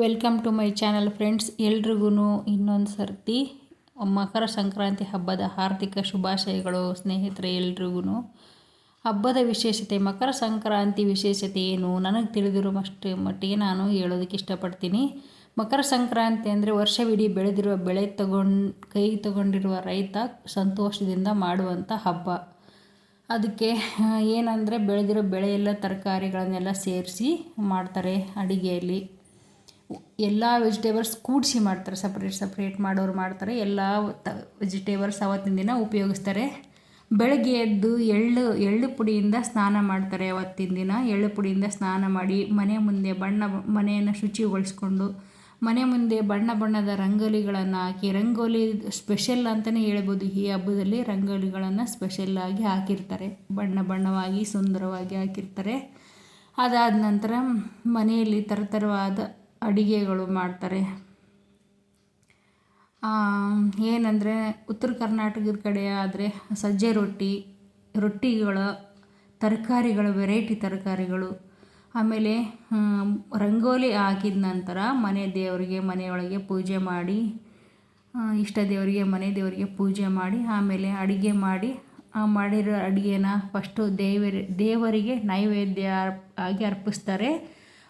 Welcome to my channel friends. ಎಲ್ರಿಗೂ ಇನ್ನೊಂದು ಸರ್ತಿ ಮಕರ ಸಂಕ್ರಾಂತಿ ಹಬ್ಬದ ಹಾರ್ದಿಕ ಶುಭಾಶಯಗಳು, ಸ್ನೇಹಿತರೆ ಎಲ್ರಿಗೂ ಹಬ್ಬದ ವಿಶೇಷತೆ, ಮಕರ ಸಂಕ್ರಾಂತಿ ವಿಶೇಷತೆ ಏನು? ನನಗೆ ತಿಳಿದಿರೋ ಅಷ್ಟು ಮಟ್ಟಿಗೆ ನಾನು ಹೇಳೋದಕ್ಕೆ ಇಷ್ಟಪಡ್ತೀನಿ. ಮಕರ ಸಂಕ್ರಾಂತಿ ಅಂದರೆ ವರ್ಷವಿಡೀ ಬೆಳೆದಿರುವ ಬೆಳೆ ತಗೊಂಡು, ಕೈ ತಗೊಂಡಿರುವ ರೈತ ಸಂತೋಷದಿಂದ ಮಾಡುವಂಥ ಹಬ್ಬ. ಅದಕ್ಕೆ ಏನಂದರೆ ಬೆಳೆದಿರೋ ಬೆಳೆ ಎಲ್ಲ ತರಕಾರಿಗಳನ್ನೆಲ್ಲ ಸೇರಿಸಿ ಮಾಡ್ತಾರೆ ಅಡಿಗೆಯಲ್ಲಿ. ಎಲ್ಲ ವೆಜಿಟೇಬಲ್ಸ್ ಕೂಡಿಸಿ ಮಾಡ್ತಾರೆ ಸಪ್ರೇಟ್ ಸಪ್ರೇಟ್ ಮಾಡೋರು ಮಾಡ್ತಾರೆ. ಎಲ್ಲ ವೆಜಿಟೇಬಲ್ಸ್ ಅವತ್ತಿನ ದಿನ ಉಪಯೋಗಿಸ್ತಾರೆ. ಬೆಳಗ್ಗೆ ಎದ್ದು ಎಳ್ಳು ಎಳ್ಳು ಪುಡಿಯಿಂದ ಸ್ನಾನ ಮಾಡ್ತಾರೆ ಅವತ್ತಿನ ದಿನ. ಎಳ್ಳು ಪುಡಿಯಿಂದ ಸ್ನಾನ ಮಾಡಿ ಮನೆ ಮುಂದೆ ಬಣ್ಣ, ಮನೆಯನ್ನು ಶುಚಿಗೊಳಿಸ್ಕೊಂಡು ಮನೆ ಮುಂದೆ ಬಣ್ಣ ಬಣ್ಣದ ರಂಗೋಲಿಗಳನ್ನು ಹಾಕಿ, ರಂಗೋಲಿ ಸ್ಪೆಷಲ್ ಅಂತಲೇ ಹೇಳ್ಬೋದು. ಈ ಹಬ್ಬದಲ್ಲಿ ರಂಗೋಲಿಗಳನ್ನು ಸ್ಪೆಷಲ್ಲಾಗಿ ಹಾಕಿರ್ತಾರೆ. ಬಣ್ಣ ಬಣ್ಣವಾಗಿ, ಸುಂದರವಾಗಿ ಹಾಕಿರ್ತಾರೆ. ಅದಾದ ನಂತರ ಮನೆಯಲ್ಲಿ ಥರ ಥರವಾದ ಅಡಿಗೆಗಳು ಮಾಡ್ತಾರೆ. ಏನಂದರೆ ಉತ್ತರ ಕರ್ನಾಟಕದ ಕಡೆ ಆದರೆ ಸಜ್ಜೆ ರೊಟ್ಟಿ, ರೊಟ್ಟಿಗಳು ತರಕಾರಿಗಳು ವೆರೈಟಿ ತರಕಾರಿಗಳು, ಆಮೇಲೆ ರಂಗೋಲಿ ಹಾಕಿದ ನಂತರ ಮನೆ ದೇವರಿಗೆ ಮನೆಯೊಳಗೆ ಪೂಜೆ ಮಾಡಿ ಇಷ್ಟ ದೇವರಿಗೆ ಮನೆ ದೇವರಿಗೆ ಪೂಜೆ ಮಾಡಿ, ಆಮೇಲೆ ಅಡುಗೆ ಮಾಡಿ ಮಾಡಿರೋ ಅಡುಗೆನ ಫಸ್ಟು ದೇವರ, ದೇವರಿಗೆ ನೈವೇದ್ಯ ಆಗಿ ಅರ್ಪಿಸ್ತಾರೆ.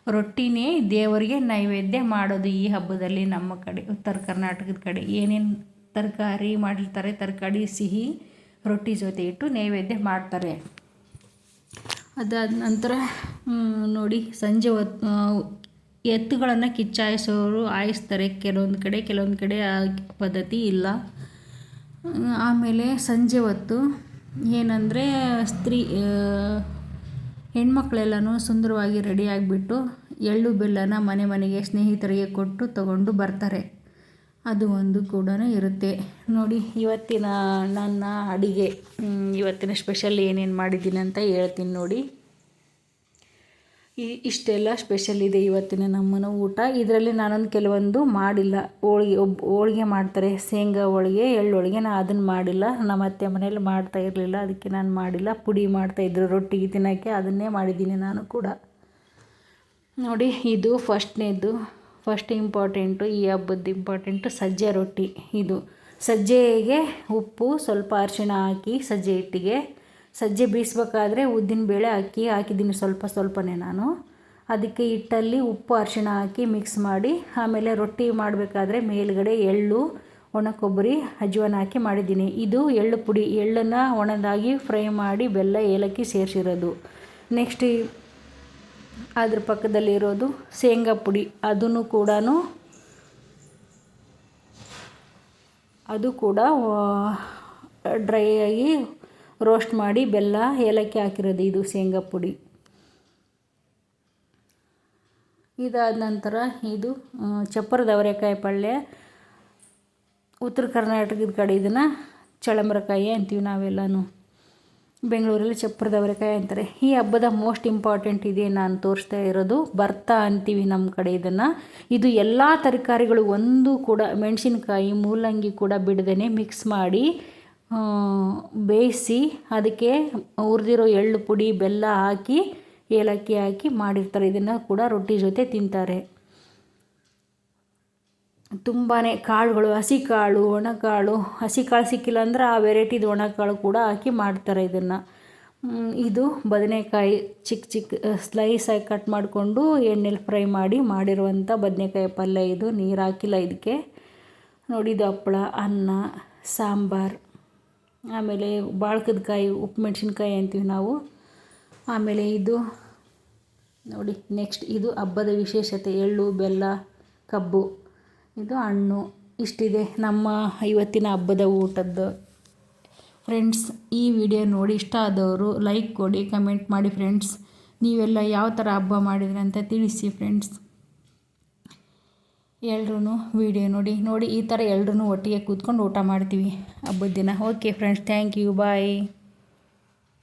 ರೊಟ್ಟಿನೇ ದೇವರಿಗೆ ನೈವೇದ್ಯ ಮಾಡೋದು ಈ ಹಬ್ಬದಲ್ಲಿ ನಮ್ಮ ಕಡೆ, ಉತ್ತರ ಕರ್ನಾಟಕದ ಕಡೆ. ಏನೇನು ತರಕಾರಿ ಮಾಡಿರ್ತಾರೆ, ತರಕಾರಿ, ಸಿಹಿ, ರೊಟ್ಟಿ ಜೊತೆ ಇಟ್ಟು ನೈವೇದ್ಯ ಮಾಡ್ತಾರೆ. ಅದಾದ ನಂತರ ನೋಡಿ, ಸಂಜೆ ಎತ್ತುಗಳನ್ನು ಕಿಚ್ಚಾಯಿಸೋರು ಆಯಿಸ್ತಾರೆ. ಕೆಲವೊಂದು ಕಡೆ ಕೆಲವೊಂದು ಕಡೆ ಆ ಪದ್ಧತಿ ಇಲ್ಲ. ಆಮೇಲೆ ಸಂಜೆ ಹೊತ್ತು ಏನಂದರೆ, ಸ್ತ್ರೀ ಹೆಣ್ಮಕ್ಳೆಲ್ಲನೂ ಸುಂದರವಾಗಿ ರೆಡಿಯಾಗಿಬಿಟ್ಟು ಎಳ್ಳು ಬೆಲ್ಲನ ಮನೆ ಮನೆಗೆ ಸ್ನೇಹಿತರಿಗೆ ಕೊಟ್ಟು ತಗೊಂಡು ಬರ್ತಾರೆ. ಅದು ಒಂದು ಕೂಡ ಇರುತ್ತೆ. ನೋಡಿ, ಇವತ್ತಿನ ನನ್ನ ಅಡಿಗೆ. ಇವತ್ತಿನ ಸ್ಪೆಷಲ್ ಏನೇನು ಮಾಡಿದ್ದೀನಿ ಅಂತ ಹೇಳ್ತೀನಿ ನೋಡಿ. ಈ ಇಷ್ಟೆಲ್ಲ ಸ್ಪೆಷಲ್ ಇದೆ ಇವತ್ತಿನ ನಮ್ಮನ ಊಟ. ಇದರಲ್ಲಿ ನಾನೊಂದು ಕೆಲವೊಂದು ಮಾಡಿಲ್ಲ. ಹೋಳಿಗೆ ಒಬ್ಬ ಹೋಳಿಗೆ ಮಾಡ್ತಾರೆ. ಶೇಂಗಾ ಹೋಳಿಗೆ, ಎಳ್ಳು ಹೋಳಿಗೆ. ನಾನು ಅದನ್ನು ಮಾಡಿಲ್ಲ. ನಮ್ಮ ಅತ್ತೆ ಮನೇಲಿ ಮಾಡ್ತಾ ಇರಲಿಲ್ಲ. ಅದಕ್ಕೆ ನಾನು ಮಾಡಿಲ್ಲ. ಪುಡಿ ಮಾಡ್ತಾಯಿದ್ರು ರೊಟ್ಟಿಗೆ ತಿನ್ನೋಕ್ಕೆ ಅದನ್ನೇ ಮಾಡಿದ್ದೀನಿ ನಾನು ಕೂಡ. ನೋಡಿ, ಇದು ಫಸ್ಟ್ನೇದು. ಫಸ್ಟ್ ಇಂಪಾರ್ಟೆಂಟು, ಈ ಹಬ್ಬದ ಇಂಪಾರ್ಟೆಂಟು ಸಜ್ಜೆ ರೊಟ್ಟಿ. ಇದು ಸಜ್ಜೆಗೆ ಉಪ್ಪು, ಸ್ವಲ್ಪ ಅರಿಶಿಣ ಹಾಕಿ ಸಜ್ಜೆ ಹಿಟ್ಟಿಗೆ ಸಜ್ಜೆ ಬೀಸ್ಬೇಕಾದ್ರೆ ಬೇಳೆ ಅಕ್ಕಿ ಹಾಕಿದ್ದೀನಿ ಸ್ವಲ್ಪ ಸ್ವಲ್ಪನೇ ನಾನು. ಅದಕ್ಕೆ ಹಿಟ್ಟಲ್ಲಿ ಉಪ್ಪು ಅರಿಶಿಣ ಹಾಕಿ ಮಿಕ್ಸ್ ಮಾಡಿ, ಆಮೇಲೆ ರೊಟ್ಟಿ ಮಾಡಬೇಕಾದ್ರೆ ಮೇಲುಗಡೆ ಎಳ್ಳು ಒಣ ಕೊಬ್ಬರಿ ಅಜ್ವಾನ ಹಾಕಿ ಮಾಡಿದ್ದೀನಿ. ಇದು ಎಳ್ಳು ಪುಡಿ, ಎಳ್ಳನ್ನು ಒಣದಾಗಿ ಫ್ರೈ ಮಾಡಿ ಬೆಲ್ಲ ಏಲಕ್ಕಿ ಸೇರಿಸಿರೋದು. ನೆಕ್ಸ್ಟ್ ಅದ್ರ ಪಕ್ಕದಲ್ಲಿರೋದು ಶೇಂಗಾ ಪುಡಿ, ಅದನ್ನು ಕೂಡ ಅದು ಕೂಡ ಡ್ರೈ ಆಗಿ ರೋಸ್ಟ್ ಮಾಡಿ ಬೆಲ್ಲ, ಏಲಕ್ಕಿ ಹಾಕಿರೋದು ಇದು ಶೇಂಗಾ ಪುಡಿ. ಇದಾದ ನಂತರ ಇದು ಚಪ್ಪರದ ಅವರೆಕಾಯಿ ಪಲ್ಯ. ಉತ್ತರ ಕರ್ನಾಟಕದ ಕಡೆ ಇದನ್ನು ಚಳಂಬರಕಾಯಿ ಅಂತೀವಿ ನಾವೆಲ್ಲನೂ. ಬೆಂಗಳೂರಲ್ಲಿ ಚಪ್ಪರದ ಅವರೆಕಾಯಿ ಅಂತಾರೆ. ಈ ಹಬ್ಬದ ಮೋಸ್ಟ್ ಇಂಪಾರ್ಟೆಂಟ್ ಇದೆ ನಾನು ತೋರಿಸ್ತಾ ಇರೋದು. ಭರ್ತ ಅಂತೀವಿ ನಮ್ಮ ಕಡೆ ಇದನ್ನು. ಇದು ಎಲ್ಲ ತರಕಾರಿಗಳು ಒಂದು ಕೂಡ, ಮೆಣಸಿನಕಾಯಿ, ಮೂಲಂಗಿ ಕೂಡ ಬಿಡದೇ ಮಿಕ್ಸ್ ಮಾಡಿ ಬೇಯಿಸಿ ಅದಕ್ಕೆ ಹುರಿದಿರೋ ಎಳ್ಳು ಪುಡಿ, ಬೆಲ್ಲ ಹಾಕಿ, ಏಲಕ್ಕಿ ಹಾಕಿ ಮಾಡಿರ್ತಾರೆ. ಇದನ್ನು ಕೂಡ ರೊಟ್ಟಿ ಜೊತೆ ತಿಂತಾರೆ. ತುಂಬಾ ಕಾಳುಗಳು, ಹಸಿ ಕಾಳು, ಒಣಕಾಳು, ಹಸಿ ಕಾಳು ಸಿಕ್ಕಿಲ್ಲ ಅಂದ್ರೆ ಆ ವೆರೈಟಿದು ಒಣಕಾಳು ಕೂಡ ಹಾಕಿ ಮಾಡ್ತಾರೆ ಇದನ್ನು. ಇದು ಬದನೆಕಾಯಿ ಚಿಕ್ಕ ಚಿಕ್ಕ ಸ್ಲೈಸಾಗಿ ಕಟ್ ಮಾಡಿಕೊಂಡು ಎಣ್ಣೆಲಿ ಫ್ರೈ ಮಾಡಿ ಮಾಡಿರುವಂಥ ಬದನೆಕಾಯಿ ಪಲ್ಯ ಇದು. ನೀರು ಹಾಕಿಲ್ಲ ಇದಕ್ಕೆ. ನೋಡಿದ್ದು ಹಪ್ಪಳ, ಅನ್ನ, ಸಾಂಬಾರು. ಆಮೇಲೆ ಬಾಳ್ಕದ ಕಾಯಿ, ಉಪ್ಪು ಮೆಣಸಿನ್ಕಾಯಿ ಅಂತೀವಿ ನಾವು. ಆಮೇಲೆ ಇದು ನೋಡಿ ನೆಕ್ಸ್ಟ್ ಇದು ಹಬ್ಬದ ವಿಶೇಷತೆ, ಎಳ್ಳು, ಬೆಲ್ಲ, ಕಬ್ಬು, ಇದು ಹಣ್ಣು. ಇಷ್ಟಿದೆ ನಮ್ಮ ಇವತ್ತಿನ ಹಬ್ಬದ ಊಟದ್ದು. ಫ್ರೆಂಡ್ಸ್ ಈ ವಿಡಿಯೋ ನೋಡಿ ಇಷ್ಟ ಆದವರು ಲೈಕ್ ಕೊಡಿ ಕಮೆಂಟ್ ಮಾಡಿ ಫ್ರೆಂಡ್ಸ್ ನೀವೆಲ್ಲ ಯಾವ ಥರ ಹಬ್ಬ ಮಾಡಿದ್ರಿ ಅಂತ ತಿಳಿಸಿ ಫ್ರೆಂಡ್ಸ್ ಎಲ್ರೂ ವಿಡಿಯೋ ನೋಡಿ ನೋಡಿ ಈ ಥರ ಎಲ್ರೂ ಒಟ್ಟಿಗೆ ಕೂತ್ಕೊಂಡು ಊಟ ಮಾಡ್ತೀವಿ. ಹಬ್ಬದ ದಿನ. Okay friends thank you bye